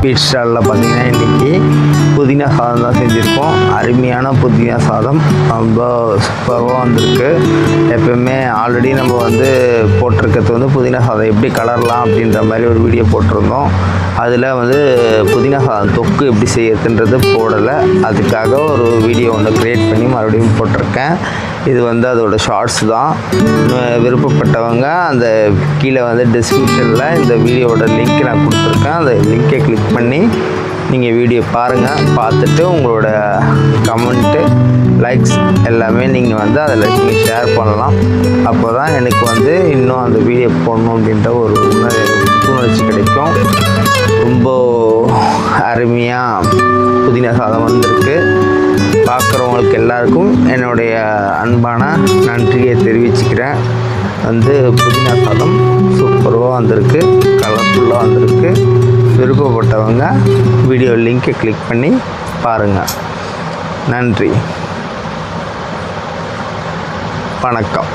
bisa lebatin ini புதினா சாதம் தான் செஞ்சுருக்கோம். அருமையான புதினா சாதம். ரொம்ப சூப்பராக வந்திருக்கு. எப்பவுமே ஆல்ரெடி நம்ம வந்து போட்டிருக்கிறது வந்து புதினா சாதம். எப்படி கலரலாம் அப்படின்ற மாதிரி ஒரு வீடியோ போட்டிருந்தோம். அதில் வந்து புதினா சாதம் தொக்கு எப்படி செய்யறதுன்றது போடலை. அதுக்காக ஒரு வீடியோ ஒன்று க்ரியேட் பண்ணி மறுபடியும் போட்டிருக்கேன். இது வந்து அதோட ஷார்ட்ஸ் தான். விருப்பப்பட்டவங்க அந்த கீழே வந்து டிஸ்கிரிப்ஷனில் இந்த வீடியோவோட லிங்க் நான் கொடுத்துருக்கேன். அந்த லிங்கை கிளிக் பண்ணி நீங்கள் வீடியோ பாருங்கள் பார்த்துட்டு உங்களோட கமெண்ட்டு லைக்ஸ் எல்லாமே நீங்கள் வந்து அதில் நீங்கள் ஷேர் பண்ணலாம். அப்போ தான் எனக்கு வந்து இன்னும் அந்த வீடியோ போடணும் அப்படின்ற ஒரு உணர்வு புத்துணர்ச்சி கிடைக்கும். ரொம்ப அருமையாக புதினா சாதம் வந்திருக்கு. பார்க்குறவங்களுக்கு எல்லாருக்கும் என்னுடைய அன்பான நன்றியை தெரிவிச்சுக்கிறேன். வந்து புதினா சாதம் சூப்பராக வந்திருக்கு கலர்ஃபுல்லாக வந்திருக்கு. விருப்பப்பட்டவங்க வீடியோ லிங்கை கிளிக் பண்ணி பாருங்கள் நன்றி. வணக்கம்.